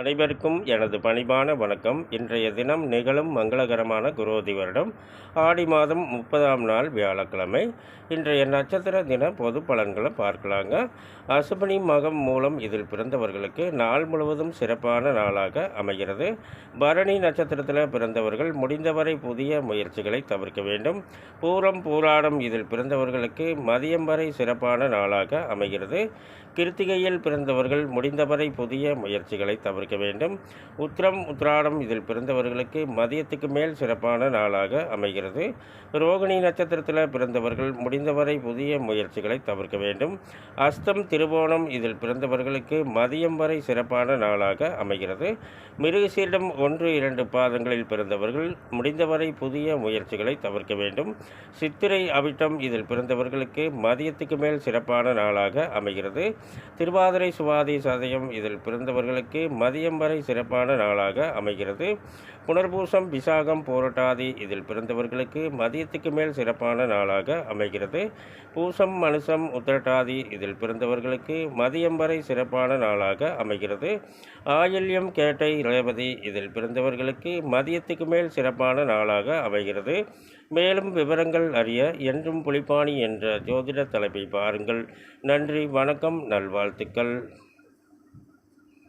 அனைவருக்கும் எனது பணிவான வணக்கம். இன்றைய தினம் நிகழும் மங்களகரமான குரோதி வருடம். ஆடி மாதம் முப்பதாம் நாள் வியாழக்கிழமை. இன்றைய நட்சத்திர தின பொது பலன்களை பார்க்கலாங்க. அசுபனி மகம் மூலம் இதில் பிறந்தவர்களுக்கு நாள் முழுவதும் சிறப்பான நாளாக அமைகிறது. பரணி நட்சத்திரத்தில் பிறந்தவர்கள் முடிந்தவரை புதிய முயற்சிகளை தவிர்க்க வேண்டும். பூரம் பூராடம் இதில் பிறந்தவர்களுக்கு மதியம் வரை சிறப்பான நாளாக அமைகிறது. கிருத்திகையில் பிறந்தவர்கள் முடிந்தவரை புதிய முயற்சிகளை தவிர்க்க வேண்டும். உத்திரம் உத்திராடம் இதில் பிறந்தவர்களுக்கு மதியத்துக்கு மேல் சிறப்பான நாளாக அமைகிறது. ரோகிணி நட்சத்திரத்தில் பிறந்தவர்கள் முடிந்தவரை புதிய முயற்சிகளை தவிர்க்க வேண்டும். அஸ்தம் திருவோணம் இதில் பிறந்தவர்களுக்கு மதியம் வரை சிறப்பான நாளாக அமைகிறது. மிருகசீரிடம் ஒன்று இரண்டு பாதங்களில் பிறந்தவர்கள் முடிந்தவரை புதிய முயற்சிகளை தவிர்க்க வேண்டும். சித்திரை அவிட்டம் இதில் பிறந்தவர்களுக்கு மதியத்துக்கு மேல் சிறப்பான நாளாக அமைகிறது. திருவாதிரை சுவாதி சதயம் இதில் பிறந்தவர்களுக்கு மதியம் வரை சிறப்பான நாளாக அமைகிறது. புனர்பூசம் விசாகம் போராட்டாதி இதில் பிறந்தவர்களுக்கு மதியத்துக்கு மேல் சிறப்பான நாளாக அமைகிறது. பூசம் மனுஷம் உத்திரட்டாதி இதில் பிறந்தவர்களுக்கு மதியம் வரை சிறப்பான நாளாக அமைகிறது. ஆயில்யம் கேட்டை ரேவதி இதில் பிறந்தவர்களுக்கு மதியத்துக்கு மேல் சிறப்பான நாளாக அமைகிறது. மேலும் விவரங்கள் அறிய என்றும் புலிப்பாணி என்ற ஜோதிட தலைப்பை பாருங்கள். நன்றி வணக்கம் நல்வாழ்த்துக்கள்.